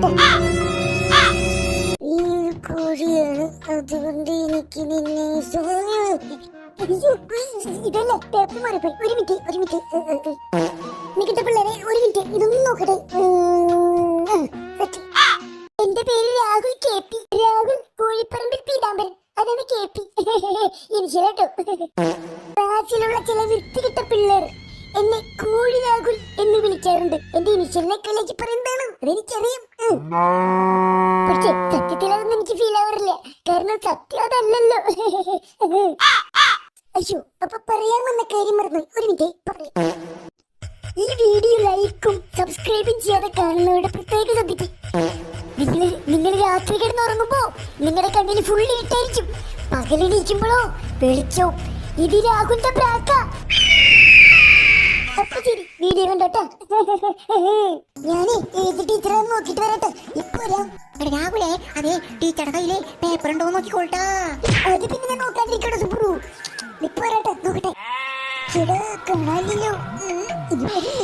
ഈ കോഴിയാണ് അതുകൊണ്ട് എനിക്ക് നിന്നെ ഇതല്ല? പേപ്പർ മാറിപ്പോയി. ഒരു മിനിറ്റ് ഒരു മിനിറ്റ്. നിക്കട്ടെ പിള്ളേരെ ഒരു മിനിറ്റ്. ഇതൊന്നും നോക്കട്ടെ. എന്റെ പേര് രാഹുൽ കെ പി. രാഹുൽ കോഴിപ്പറമ്പിൽ പീതാംബരൻ. അതാണ് കെ പി. എനിക്കോ ക്ലാസ്സിലുള്ള ചില വൃത്തികിട്ട പിള്ളേർ എന്നെ കോഴി രാഹുൽ എന്ന് വിളിക്കാറുണ്ട്. എന്റെ ഇനിഷ്യലിനെ കളിച്ച് പറയുന്നതാണ് അതെനിക്കറിയാം. പക്ഷേ സത്യത്തിൽ അതൊന്നും എനിക്ക് ഫീൽ ആവാറില്ല. കാരണം സത്യം അതല്ലല്ലോ. അയ്യോ അപ്പൊ പറയാൻ വന്ന കാര്യം മറന്നു. ഒരു മിനിറ്റ് പറയാം ഈ വീഡിയോ ലൈക്കും സബ്സ്ക്രൈബും ചെയ്യാതെ കാണുന്നവരുടെ പ്രത്യേക ശ്രദ്ധിക്ക് നിങ്ങൾ നിങ്ങൾ രാത്രി കിടന്ന് ഉറങ്ങുമ്പോ നിങ്ങളുടെ കണ്ണിൽ ഫുൾ ഇരുട്ടായിരിക്കും പകലെണീക്കുമ്പോഴോ വെളിച്ചവും. ഇത് രാഹുലിന്റെ പ്രാക്ക വീഡിയോ കണ്ടോട്ടാ. ഞാനേ ഏത് ടീച്ചറാന്ന് നോക്കിട്ട് വരട്ടെ. ഇപ്പൊ രാഹുലേ അതെ ടീച്ചറുടെ പേപ്പർ ഉണ്ടോ നോക്കിക്കോൾട്ടാ. അത് പിന്നെ ഞാൻ നോക്കാണ്ടിരിക്കണോ സുബ്രു? ഇപ്പൊ നോക്കട്ടെ. ചേട്ടാ കാണാനില്ലല്ലോ. ഉം, ഇത് വരി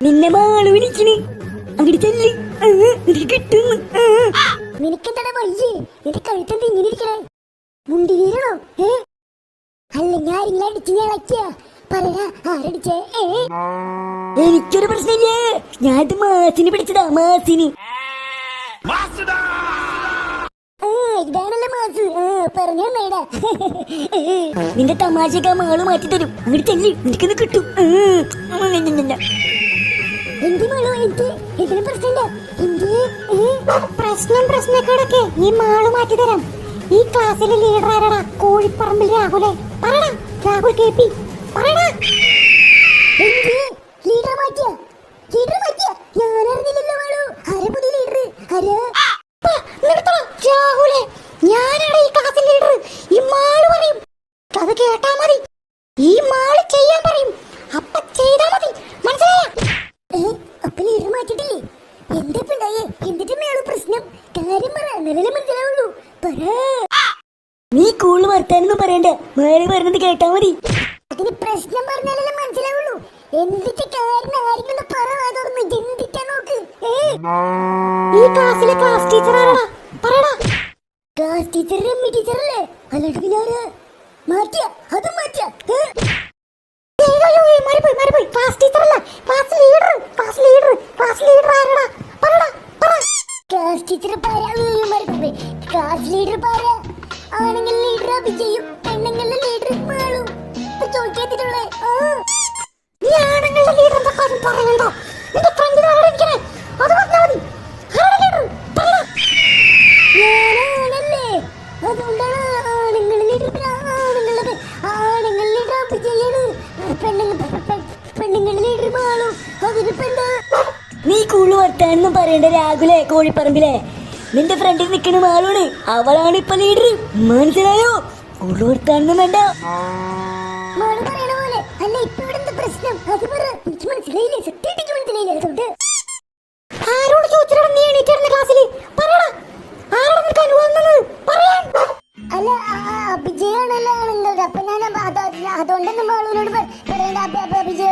നിന്നെ ഇങ്ങനെ മുണ്ടി അല്ല ഞാൻ എനിക്കൊരു പ്രശ്നമില്ലേ? ഞാൻ മാസിന് പിടിച്ചതാ മാസിന്. ആ, നിന്റെ തമാശയൊക്കെ മാൾ മാറ്റി തരും. അങ്ങോട്ട് ചെല്ലി. കിട്ടും. എന്ത് മാളോ എന്ത് എന്തിനും പ്രശ്നമില്ല. പ്രശ്നം പ്രശ്നക്കേടൊക്കെ. ഈ മാൾ മാറ്റി തരാം. ഈ ക്ലാസ്സിലെ ലീഡർ ആരാടാ? കോഴിപ്പറമ്പിൽ രാഹുലെ. പറടാ. Rahul K P. പറടാ. എന്ത് ലീഡർ മാറ്റിയ ലീഡർ മാറ്റിയ ഞാൻ അറിഞ്ഞില്ലല്ലോ മാളു ആരാ പുതിയ ലീഡർ ആരാ രാഹുലെ ഞാനാണ് ഈ ക്ലാസ്സിൽ ലീഡർ ഈ മാൾ പറയും. കേട്ടാ മതി. ഈ മാൾ ചെയ്യാൻ പറയും. അപ്പ ചെയ്താ മതി. മനസ്സിലായ? അപ്പൊ ലീഡർ മാറ്റിട്ടില്ലേ എന്താ ഇപ്പൊ ഉണ്ടായേ? എന്നിട്ട് പ്രശ്നം? കാര്യം പറ. നിലവിലെ മനസ്സിലാവുള്ളൂ. പറ. നീ കൂടുതൽ വർത്താനൊന്നും പറയണ്ട. മേലെ പറഞ്ഞത് കേട്ടാ മതി. അതിന് പ്രശ്നം പറഞ്ഞാലല്ലേ മനസ്സിലാവുള്ളൂ. എന്നിട്ട് കാര്യം ആരെങ്കിലും പറ. എന്തിട്ടാ നോക്ക് ഏ ഈ ക്ലാസ്സിലെ ക്ലാസ് ടീച്ചർ ആരാടാ പറടാ ക്ലാസ് ടീച്ചർ രമ്യ ടീച്ചർ അല്ലേ? അല്ലാണ്ട് പിന്നെ ആരാ മാറ്റിയ അത് മാറ്റിയ. മാറിപ്പോയി മാറിപ്പോയി. ക്ലാസ് ടീച്ചർ അല്ല. Class leader class leader class leader ആരാടാ? പറടാ പറ. ക്ലാസ് ടീച്ചർ പാര. ക്ലാസ് ലീഡർ പാര. ആണെങ്കിൽ ലീഡർ അഭിജയും. പെണ്ണുങ്ങളുടെ ലീഡർ മാളും. ചോദിക്കാത്തിട്ടുള്ളേ നീ ആണുങ്ങളുടെ ലീഡർ എന്താ പറയണ്ടോ. നീ കൂൾ വർത്താനൊന്നും പറയണ്ട രാഹുലെ കോഴിപ്പറമ്പിലെ. നിന്റെ ഫ്രണ്ടിൽ നിൽക്കുന്ന ആളോട് അവളാണ് ഇപ്പൊ ലീഡർ മനസ്സിലായോ? കൂൾ വർത്താനൊന്നും വേണ്ട. ആരോട് ചോദിച്ചിട്ടാണ് നീ എണീറ്റിരുന്ന ക്ലാസ്സിൽ പറടാ ആരോട് നിനക്ക് അനുഭവം തന്നത്? പറയാൻ. അല്ല അഭിജയാണല്ലോ ആണുങ്ങളുടെ അപ്പൊ ഞാൻ അതുകൊണ്ടൊന്നും മാളൂനോട് പ- പറയണ്ട. അഭി- അഭി- അഭിജയ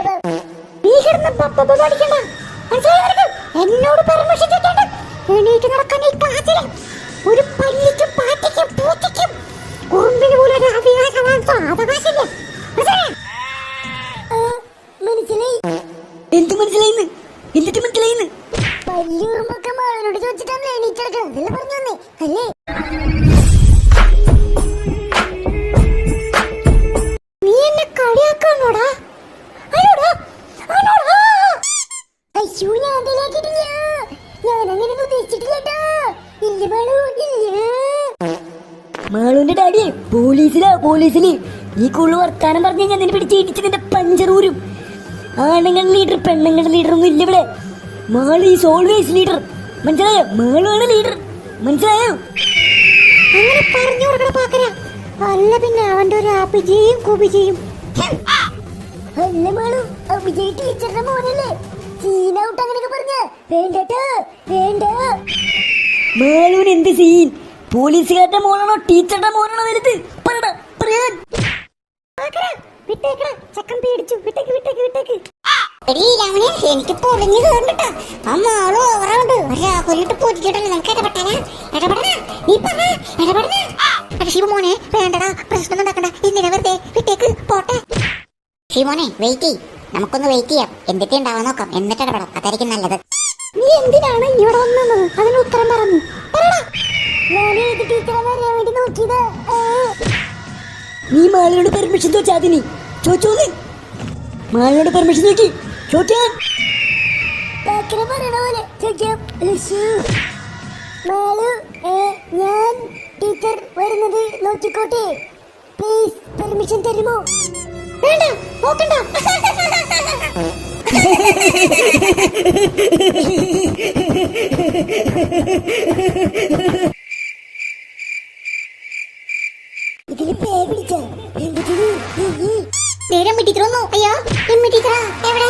നീ കിടന്ന് പപ്പ പഠിക്കണ്ട? എന്നോട് പെർമിഷൻ ചോദിക്കണ്ട എണീറ്റ് നടക്കാൻ ഈ ക്ലാസ്സിൽ ഒരു പല്ലിക്കും പാറ്റയ്ക്കും പൂച്ചയ്ക്കും ഉറുമ്പിന് പോലും ഒരു അവകാശം അവകാശമില്ല മനസ്സിലായോ? മനസ്സിലായി. എന്ത് മനസ്സിലായിന്ന് മാളുവിന്റെ ഡാഡിയെ പോലീസിലാ പോലീസിൽ ഈ കൂടുതൽ വർത്താനം പറഞ്ഞു ഞാൻ നിന്നെ പിടിച്ച് ഇടിച്ച് നിന്റെ പഞ്ചറൂരും ആണുങ്ങളുടെ ലീഡർ പെണ്ണുങ്ങളുടെ ലീഡർ ഒന്നും ഇല്ല ഇവിടെ. മാളു ഈസ് ഓൾവേസ് ലീഡർ മനസ്സിലായോ? മാളുവാണ് ലീഡർ മനസ്സിലായോ? അങ്ങനെ പറഞ്ഞു കൊടുക്കണ പാക്കര. അല്ല പിന്നെ അവന്റെ ഒരു അഭിജയും കുബിജിയും അല്ല മാളു. അഭിജയ് ടീച്ചറുടെ മോനല്ലേ. സീനൗട്ട് അങ്ങനെയൊക്കെ പറഞ്ഞ. വേണ്ടട്ടോ വേണ്ട. മാളുവിന് എന്ത് സീൻ പോലീസുകാരുടെ മോനാണോ ടീച്ചറുടെ മോനാണോ വലുത്? പറയടാ പറയാൻ. വിട്ടേക്കട ചക്കൻ പേടിച്ചു. വിട്ടേക്ക് വിട്ടേക്ക് വിട്ടേക്ക്. എടീ രാമനെ എനിക്ക് പൊളിഞ്ഞു ഓവറുണ്ട് ഇടപെടണ? നീ പറഞ്ഞ ഇടപെടണ? ശിവമോനെ വേണ്ടടാ. പ്രശ്നം ഉണ്ടാക്കണ്ട. എന്തിനാ വെറുതെ വിട്ടേക്ക്. പോട്ടെ. വെയിറ്റ് ചെയ് നമുക്കൊന്ന് വെയിറ്റ് ചെയ്യാം. എന്തൊക്കെ ഉണ്ടാവാൻ നോക്കാം. എന്നിട്ട് ഇടപെടാം. അതായിരിക്കും നല്ലത്. നീ എന്തിനാണ് ഇവിടെ വന്നത് അതിന് ഉത്തരം പറഞ്ഞു ഞാനേത് നീ മാളിനോട് പെർമിഷൻ ചോദിച്ചാ അതിനി ചോദിച്ചോന്ന് മാളിനോട് പെർമിഷൻ നോക്കി ചോദിക്കാൻ ഞാൻ ടീച്ചർ വരുന്നത് നോക്കിക്കോട്ടെ. പ്ലീസ് പെർമിഷൻ തരുമോ? വേണ്ട നോക്കണ്ട. ഇതിൽ പേ പിടിച്ച എന്തിനു നേരം വന്നു അയ്യോ എമ്മി ടീച്ചറാ എവിടെ?